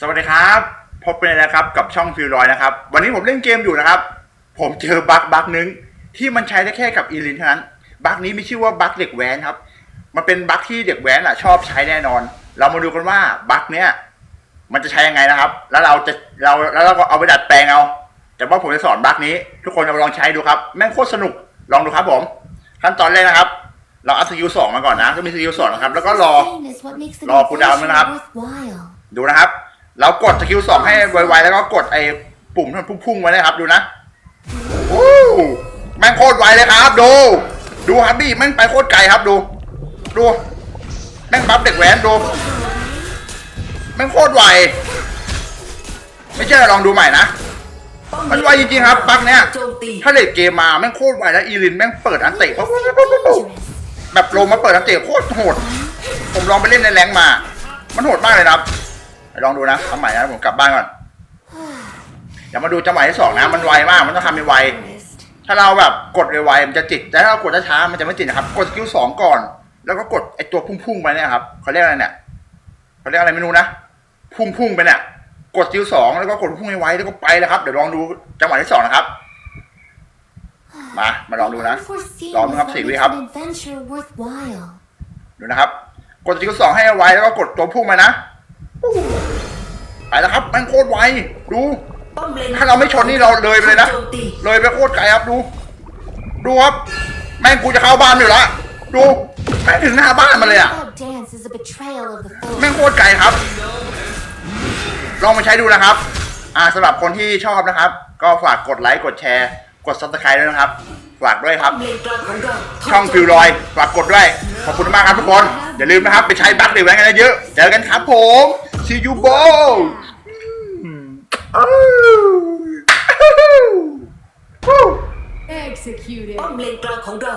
สวัสดีครับพบกันแล้วครับกับช่องฟิลลอยนะครับ วันนี้ผมเล่นเกมอยู่นะครับ ผมเจอบั๊กบั๊กนึงที่มันใช้ได้แค่กับอีลินเท่านั้นบั๊กนี้มีชื่อว่าบั๊กเด็กแว้นครับ มันเป็นบั๊กที่เด็กแว้นอะชอบใช้แน่นอน เรามาดูกันว่าบั๊กเนี้ยมันจะใช้ยังไงนะครับ แล้วเราจะเราแล้วเราก็เอาไปดัดแปลงเอา แต่ว่าผมจะสอนบั๊กนี้ ทุกคนเอาลองใช้ดูครับแม่งโคตรสนุกลองดูครับผมขั้นตอนแรกนะครับเราเอาสกิลสองมาก่อนนะต้องมีสกิลสองนะครับ แล้วก็รอรอคูดาวน์นะครับ ดูนะครับ เรากดสกิลสองให้ไวๆแล้วก็กดไอ้ปุ่มที่มันพุ่งๆไว้นะครับดูนะโอ้แม่งโคตรไวเลยครับ ดู ดูครับดิแม่งไปโคตรไกลครับดู ดูแม่งบัฟเด็กแว้นดูแม่งโคตรไวไม่เชื่อลองดูใหม่นะมันไวจริงๆครับบัฟเนี้ยถ้าเลดเกมมาแม่งโคตรไวแล้วอีลินแม่งเปิดอันเตะปุ๊บบบปุ๊บแบบลมาเปิดอันเตะโคตรโหด ผมลองไปเล่นในแรงมา มันโหดมากเลยครับ ลองดูนะทำใหม่นะผมกลับบ้านก่อนเดี๋ยวมาดูจังหวะที่สองนะ มันไวมาก มันต้องทำให้ไว ถ้าเราแบบกดไวๆมันจะจิต แต่ถ้าเรากดช้าๆมันจะไม่จิตนะครับ กดสกิลสองก่อน แล้วก็กดไอตัวพุ่งๆไปเนี่ยครับเขาเรียกอะไรเนี่ยเขาเรียกอะไรไม่รู้นะ พุ่งๆไปเนี่ย กดสกิลสองแล้วก็กดพุ่งให้ไวแล้วก็ไปเลยครับ เดี๋ยวลองดูจังหวะที่สองนะครับ มา มาลองดูนะ ลองดูครับสี่วิครับ ดูนะครับ กดสกิลสองให้ไวแล้วก็กดตัวพุ่งไปนะ ไปแล้วครับแม่งโคตรไวดูป้อมเลนถ้าเราไม่ชนนี่เราเลยไปเลยนะโจมตีเลยไปโคตรไกลครับดู ดูครับ แม่งกูจะเข้าบ้านอยู่ละดูแม่งถึงหน้าบ้านมาเลยอะแม่งโคตรไกลครับ ลองมาใช้ดูนะครับ อ่าสำหรับคนที่ชอบนะครับ ก็ฝากกดไลค์กดแชร์ กดซับสไครต์ด้วยนะครับ ฝากด้วยครับป้อมเลนกลางของเราช่องฟิวลอยฝากกดด้วย ขอบคุณมากครับทุกคน อย่าลืมนะครับ ไปใช้บัคเด็กแว้นกันเยอะๆเจอกันครับผม see you both อ้าวอ้าว Executed. ป้อมเลนกลางของเรา